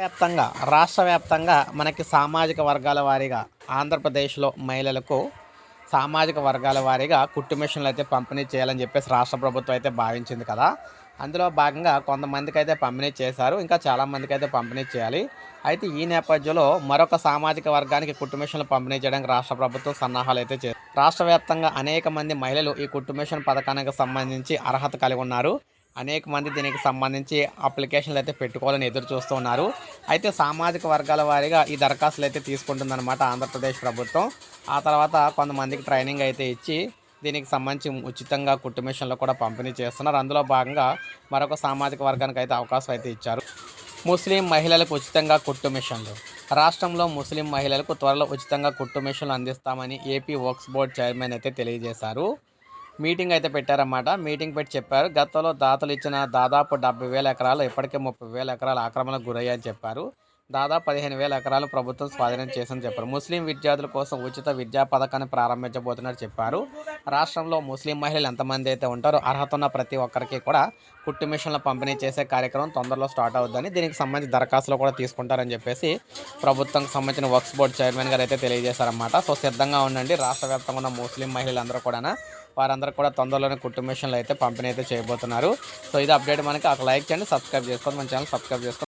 వ్యాప్తంగా రాష్ట్ర వ్యాప్తంగా మనకి సామాజిక వర్గాల వారీగా ఆంధ్రప్రదేశ్లో మహిళలకు సామాజిక వర్గాల వారీగా కుట్టు మిషన్లు అయితే పంపిణీ చేయాలని చెప్పేసి రాష్ట్ర ప్రభుత్వం అయితే భావించింది కదా. అందులో భాగంగా కొంతమందికి అయితే పంపిణీ చేశారు ఇంకా చాలామందికి అయితే పంపిణీ చేయాలి. అయితే ఈ నేపథ్యంలో మరొక సామాజిక వర్గానికి కుట్టు మిషన్లు పంపిణీ చేయడానికి రాష్ట్ర ప్రభుత్వం సన్నాహాలు అయితే చే రాష్ట్ర వ్యాప్తంగా అనేక మంది మహిళలు ఈ కుట్టు మిషన్ పథకానికి సంబంధించి అర్హత కలిగి ఉన్నారు. అనేక మంది దీనికి సంబంధించి అప్లికేషన్లు అయితే పెట్టుకోవాలని ఎదురు చూస్తూ ఉన్నారు. అయితే సామాజిక వర్గాల వారీగా ఈ దరఖాస్తులు అయితే తీసుకుంటుందన్నమాట ఆంధ్రప్రదేశ్ ప్రభుత్వం. ఆ తర్వాత కొంతమందికి ట్రైనింగ్ అయితే ఇచ్చి దీనికి సంబంధించి ఉచితంగా కుట్టు మిషన్లు కూడా పంపిణీ చేస్తున్నారు. అందులో భాగంగా మరొక సామాజిక వర్గానికి అయితే అవకాశం అయితే ఇచ్చారు. ముస్లిం మహిళలకు ఉచితంగా కుట్టు మిషన్లు. రాష్ట్రంలో ముస్లిం మహిళలకు త్వరలో ఉచితంగా కుట్టు మిషన్లు అందిస్తామని ఏపీ వర్క్స్ బోర్డ్ చైర్మన్ అయితే తెలియజేశారు. మీటింగ్ అయితే పెట్టారన్నమాట. మీటింగ్ పెట్టి చెప్పారు. గతంలో దాతలు ఇచ్చిన దాదాపు డెబ్బై వేల ఎకరాలు ఇప్పటికే ముప్పై వేల ఎకరాల ఆక్రమణకు గురయ్యాయని చెప్పారు. దాదాపు పదిహేను వేల ఎకరాలు ప్రభుత్వం స్వాధీనం చేసిందని చెప్పారు. ముస్లిం విద్యార్థుల కోసం ఉచిత విద్యా పథకాన్ని ప్రారంభించబోతున్నారు చెప్పారు. రాష్ట్రంలో ముస్లిం మహిళలు ఎంతమంది అయితే ఉంటారో అర్హత ఉన్న ప్రతి ఒక్కరికి కూడా కుట్టు మిషన్లు పంపిణీ చేసే కార్యక్రమం తొందరలో స్టార్ట్ అవుద్దని దీనికి సంబంధించి దరఖాస్తులు కూడా తీసుకుంటారని చెప్పేసి ప్రభుత్వంకి సంబంధించిన వర్క్స్ బోర్డ్ చైర్మన్ గారు అయితే తెలియజేశారన్నమాట. సో సిద్ధంగా ఉండండి. రాష్ట్ర వ్యాప్తంగా ఉన్న ముస్లిం మహిళలందరూ కూడా వారందరూ కూడా తొందరలోనే కుటుంబ మిషన్లు అయితే పంపిణీ అయితే చేయబోతున్నారు. సో ఇది అప్డేట్ మనకి. ఒక లైక్ చేయండి సబ్స్క్రైబ్ చేసుకోండి. మన ఛానల్ సబ్స్క్రైబ్ చేసుకోండి.